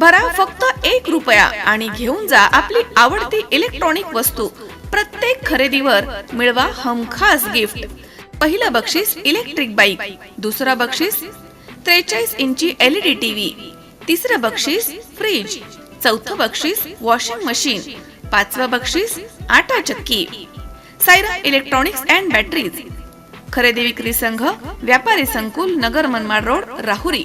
भरा फक्त एक रुपया आणि घेऊन जा आपली आवडती इलेक्ट्रॉनिक वस्तू. प्रत्येक खरेदीवर मिळवा हमखास गिफ्ट पहिलं बक्षीस इलेक्ट्रिक बाईक दुसरं बक्षीस त्रेचाळीस इंची एलईडी टीव्ही तिसरं बक्षीस फ्रीज चौथं बक्षीस वॉशिंग मशीन पाचवं बक्षीस आटा चक्की. सायरा इलेक्ट्रॉनिक्स अँड बॅटरीज खरेदी विक्री संघ व्यापारी संकुल Nagar Manmad road Rahuri.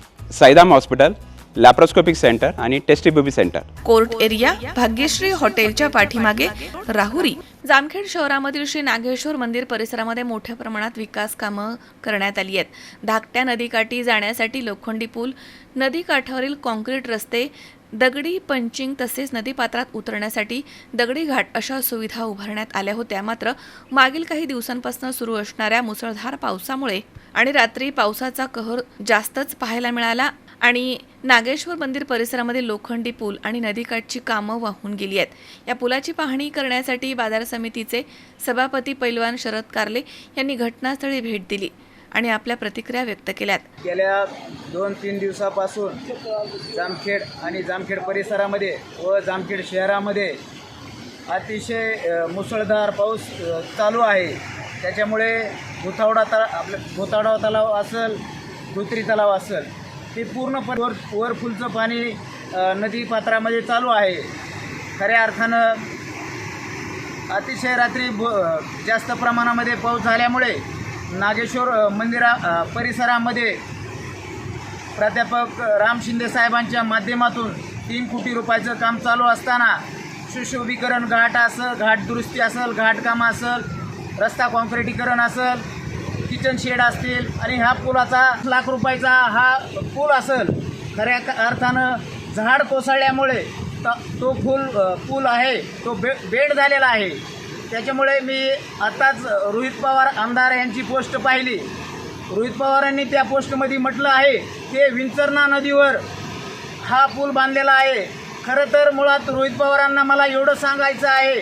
Saidham hospital laparoscopic centre आणि test baby centre court area Bhagyashree हॉटेलच्या पाठीमागे राहुरी. जामखेड शहरामधील श्री नागेश्वर मंदिर परिसरामध्ये मोठ्या प्रमाणात विकास कामं करण्यात आली आहेत. धाकट्या नदीकाठी जाण्यासाठी लोखंडी पूल नदीकाठावरील कॉन्क्रीट रस्ते दगडी पंचिंग तसेच नदीपात्रात उतरण्यासाठी दगडी घाट अशा सुविधा उभारण्यात आल्या होत्या. मात्र मागील काही दिवसांपासून सुरू असणाऱ्या मुसळधार पावसामुळे आणि रात्री पावसाचा कहर जास्तच पाहायला मिळाला आणि नागेश्वर मंदिर परिसरामध्ये लोखंडी पूल आणि नदीकाठची कामं वाहून गेली आहेत. या पुलाची पाहणी करण्यासाठी बाजार समितीचे सभापती पैलवान शरद कारले यांनी घटनास्थळी भेट दिली. आणि आपल्या प्रतिक्रिया व्यक्त केल्यात. गेल्या दोन तीन दिवसापासून जामखेड आणि जामखेड परिसरामध्ये व जामखेड शहरामध्ये अतिशय मुसळधार पाऊस चालू आहे. त्याच्यामुळे भुतावडा तला आपलं भुतावडा तलाव असेल धुत्री तलाव असेल ते पूर्णपणे वर वरफुलचं पाणी नदी नदीपात्रामध्ये चालू आहे. खऱ्या अर्थानं अतिशय रात्री ब जास्त प्रमाणामध्ये पाऊस झाल्यामुळे नागेश्वर मंदिरा परिसरामध्ये प्राध्यापक राम शिंदे साहेबांच्या माध्यमातून तीन कोटी रुपयाचं काम चालू असताना सुशोभीकरण घाट असेल घाट दुरुस्ती असेल घाटकाम असेल रस्ता कॉन्क्रिटीकरण असेल किचन शेड असतील आणि ह्या पुलाचा लाख रुपयाचा हा पूल असेल खऱ्या अर्थानं झाड कोसळल्यामुळे तो फुल पूल आहे तो बे बेड झालेला आहे. त्याच्यामुळे मी आताच रोहित पवार आमदार यांची पोस्ट पाहिली. रोहित पवारांनी त्या पोस्टमध्ये म्हटलं आहे ते विंचरणा नदीवर हा पूल बांधलेला आहे. खरं तर मुळात रोहित पवारांना मला एवढं सांगायचं आहे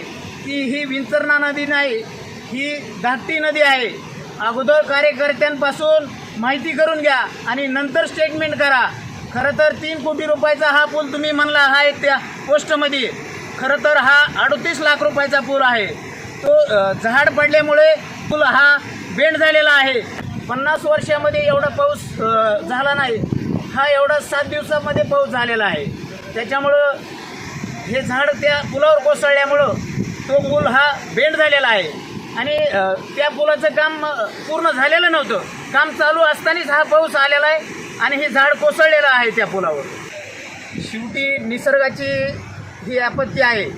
की ही विंचरणा नदी नाही ही धाकटी नदी आहे. अगोदर कार्यकर्त्यांपासून माहिती करून घ्या आणि नंतर स्टेटमेंट करा. खरं तर तीन कोटी रुपयाचा हा पूल तुम्ही म्हणला हा एक त्या पोस्टमध्ये. खरं तर हा अडतीस लाख रुपयाचा पूल आहे. तो झाड पडल्यामुळे पूल हा बेंड झालेला आहे. पन्नास वर्षामध्ये एवढा पाऊस झाला नाही. हा एवढा सात दिवसामध्ये पाऊस झालेला आहे. त्याच्यामुळं हे झाड त्या पुलावर कोसळल्यामुळं तो पूल हा बेंड झालेला आहे. आणि त्या पुलाचं काम पूर्ण झालेलं नव्हतं. काम चालू असतानाच हा पाऊस आलेला आहे आणि हे झाड कोसळलेलं आहे त्या पुलावर. शेवटी निसर्गाची ही आपत्ती आहे.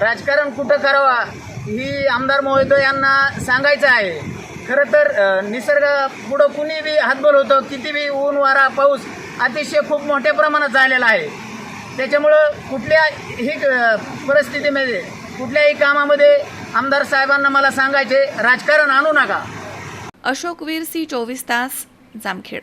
राजकारण कुठं करावा? ही आमदार महोदय यांना सांगायचं आहे. खरं तर निसर्ग पुढं कुणी बी हातबल होतं किती बी ऊन वारा पाऊस अतिशय खूप मोठ्या प्रमाणात झालेला आहे. त्याच्यामुळं कुठल्याही परिस्थितीमध्ये कुठल्याही कामामध्ये आमदार साहेबांना मला सांगायचे राजकारण आणू नका. अशोक वीर सी चोवीस तास जामखेड.